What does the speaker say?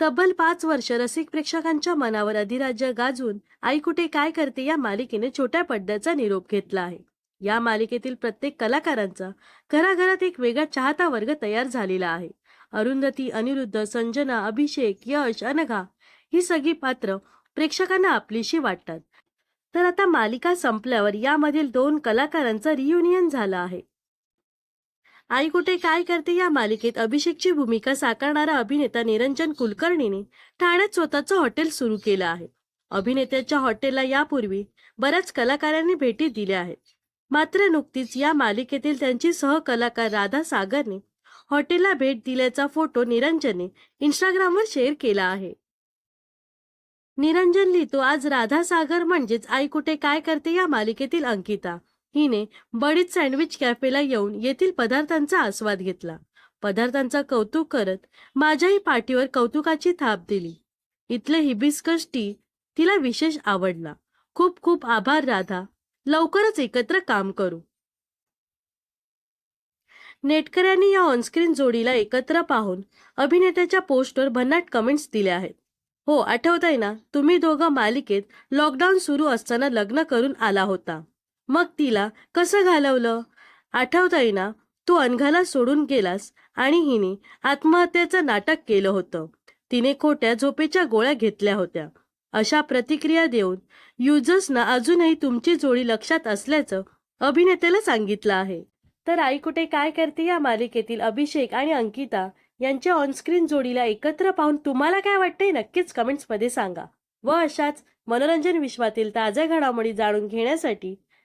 तब्बल पाच वर्ष रसिक प्रेक्षकांच्या मनावर अधिराज्य गाजून आई कुठे काय करते या मालिकेने छोट्या पडद्याचा निरोप घेतला आहे. या मालिकेतील प्रत्येक कलाकारांचा घराघरात एक वेगळा चाहता वर्ग तयार झालेला आहे. अरुंधती अनिरुद्ध संजना अभिषेक यश अनघा ही सगळी पात्र प्रेक्षकांना आपलीशी वाटतात. तर आता मालिका संपल्यावर यामधील दोन कलाकारांचं रियुनियन झालं आहे. आई कुठे काय करते या मालिकेत अभिषेकची भूमिका साकारणारा अभिनेता निरंजन कुलकर्णीने ठाण्यात स्वतःचं हॉटेल सुरू केलं आहे. अभिनेत्याच्या हॉटेलला यापूर्वी बऱ्याच कलाकारांनी भेटी दिल्या आहेत. मात्र नुकतीच या मालिकेतील त्यांची सहकलाकार राधा सागरने हॉटेलला भेट दिल्याचा फोटो निरंजनने इंस्टाग्रामवर शेअर केला आहे. निरंजन लिहितो आज राधा सागर म्हणजेच आई कुठे काय करते या मालिकेतील अंकिता. हिने बडीत सँडविच कॅफेला येऊन येथील पदार्थांचा आस्वाद घेतला. पदार्थांचा कौतुक करत माझ्याही पाठीवर कौतुकाची थाप दिली. इथले हिबिस्कस टी तिला विशेष आवडला. खूप खूप आभार राधा. लवकरच एकत्र काम करू. नेटकऱ्यांनी या ऑनस्क्रीन जोडीला एकत्र पाहून अभिनेत्याच्या पोस्टवर भन्नाट कमेंट्स दिल्या आहेत. हो आठवत ना तुम्ही दोघं मालिकेत लॉकडाऊन सुरू असताना लग्न करून आला होता. मग तिला कसं घालवलं? आठवताई ना तू अनघाला सोडून गेलास आणि हिने आत्महत्येचं नाटक केलं होतं. तिने खोट्या झोपेच्या गोळ्या घेतल्या होत्या. अशा प्रतिक्रिया देऊन युजर्सना अजूनही तुमची जोडी लक्षात असल्याचं अभिनेत्याला सांगितलं आहे. तर आई कुठे काय करते या मालिकेतील अभिषेक आणि अंकिता यांच्या ऑनस्क्रीन जोडीला एकत्र पाहून तुम्हाला काय वाटतंय नक्कीच कमेंट्समध्ये सांगा. व अशाच मनोरंजन विश्वातील ताज्या घडामोडी जाणून घेण्यासाठी